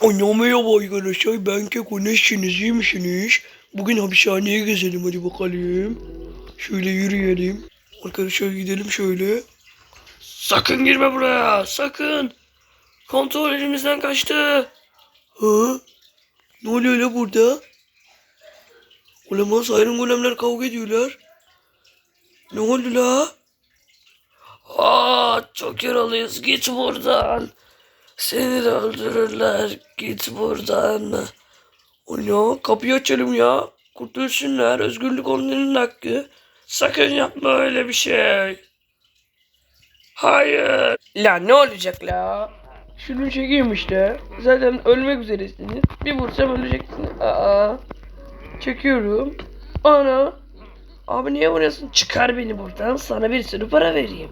Ana merhaba arkadaşlar ben Keko nasılsınız iyi misiniz? Bugün hapishaneye gezelim hadi bakalım. Şöyle yürüyelim. Arkadaşlar gidelim şöyle. Sakın girme buraya sakın. Kontrol elimizden kaçtı. Ha? Ne oluyor la burada? Olamaz ayrım golemler kavga ediyorlar. Ne oldu la? Aa çok yaralıyız git buradan. Seni de öldürürler. Git buradan. Ana kapıyı açalım ya. Kurtulsunlar. Özgürlük onların hakkı. Sakın yapma öyle bir şey. Hayır. La ne olacak la? Şunu çekeyim işte. Zaten ölmek üzeresiniz. Bir vursam öleceksiniz. Aa. Çekiyorum. Ana. Abi niye vuruyorsun? Çıkar beni buradan. Sana bir sürü para vereyim.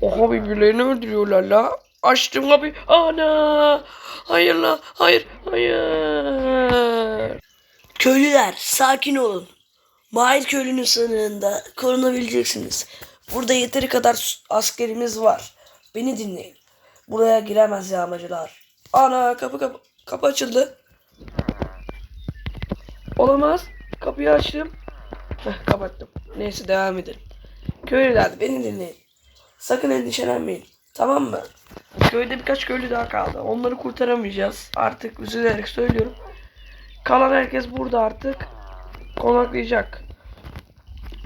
Oha birbirlerini öldürüyorlar la. Açtım kapıyı. Ana! Hayır la. Hayır. Hayır. Köylüler sakin olun. Mahir köylünün sınırında korunabileceksiniz. Burada yeteri kadar askerimiz var. Beni dinleyin. Buraya giremez yağmacılar. Ana kapı kapı. Kapı açıldı. Olamaz. Kapıyı açtım. Heh, kapattım. Neyse devam edelim. Köylüler beni dinleyin. Sakın endişelenmeyin. Tamam mı? Köyde birkaç köylü daha kaldı. Onları kurtaramayacağız. Artık üzülerek söylüyorum. Kalan herkes burada artık konaklayacak.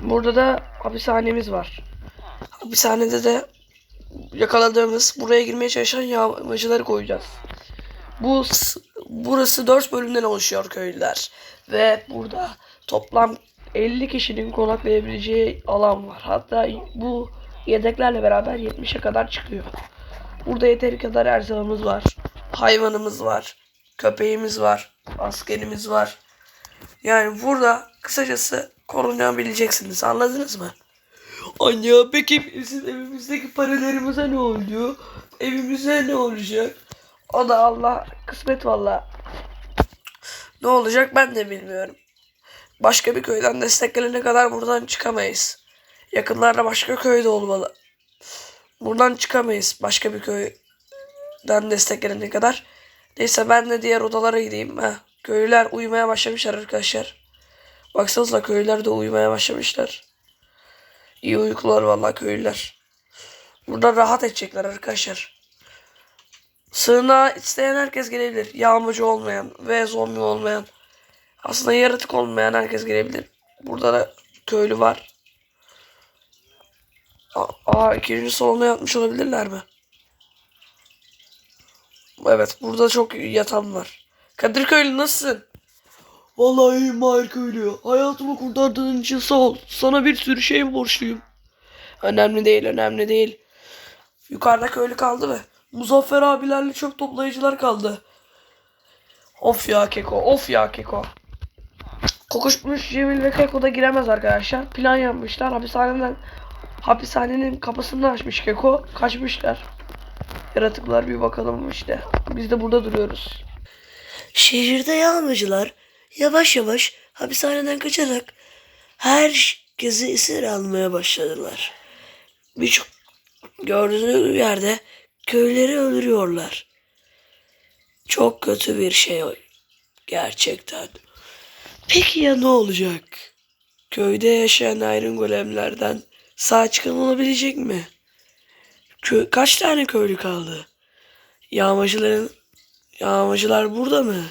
Burada da hapishanemiz var. Hapishanede de yakaladığımız buraya girmeye çalışan yağmacıları koyacağız. Bu burası 4 bölümden oluşuyor köylüler ve burada toplam 50 kişinin konaklayabileceği alan var. Hatta bu yedeklerle beraber 70'e kadar çıkıyor. Burada yeteri kadar erzağımız var. Hayvanımız var. Köpeğimiz var. Askerimiz var. Yani burada kısacası korunabileceksiniz. Anladınız mı? Anne peki bizim evimizdeki paralarımıza ne oldu? Evimize ne olacak? O da Allah kısmet valla. Ne olacak ben de bilmiyorum. Başka bir köyden destek gelene kadar buradan çıkamayız. Yakınlarda başka köyde olmalı. Buradan çıkamayız başka bir köyden destek gelene kadar. Neyse ben de diğer odalara gideyim. Ha, köylüler uyumaya başlamışlar arkadaşlar. Baksanıza köylüler de uyumaya başlamışlar. İyi uykular vallahi köylüler. Burada rahat edecekler arkadaşlar. Sığınağı isteyen herkes gelebilir. Yağmacı olmayan ve zombi olmayan. Aslında yaratık olmayan herkes gelebilir. Burada da köylü var. Aa, aa ikinci salona yatmış olabilirler mi? Evet burada çok yatan var. Kadir köylü nasılsın? Vallahi iyiyim Mahir köylü. Hayatımı kurtardığın için sağ ol. Sana bir sürü şey borçluyum. Önemli değil önemli değil. Yukarıda köylü kaldı mı? Muzaffer abilerle çöp toplayıcılar kaldı. Of ya Keko, of ya Keko. Kokuşmuş Cemil ve Keko da giremez arkadaşlar. Plan yapmışlar. Hapishaneden hapishanenin kapısını açmış Keko. Kaçmışlar. Yaratıklar bir bakalım işte. Biz de burada duruyoruz. Şehirde yağmacılar yavaş yavaş hapishaneden kaçarak herkesi esir almaya başladılar. Birçok gördüğünüz yerde köyleri öldürüyorlar. Çok kötü bir şey o. Gerçekten. Peki ya ne olacak? Köyde yaşayan ayrın golemlerden sağ çıkan olabilecek mi? Kö- kaç tane köylü kaldı? Yağmacıların Yağmacılar burada mı?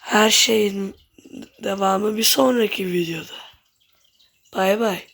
Her şeyin devamı bir sonraki videoda. Bay bay.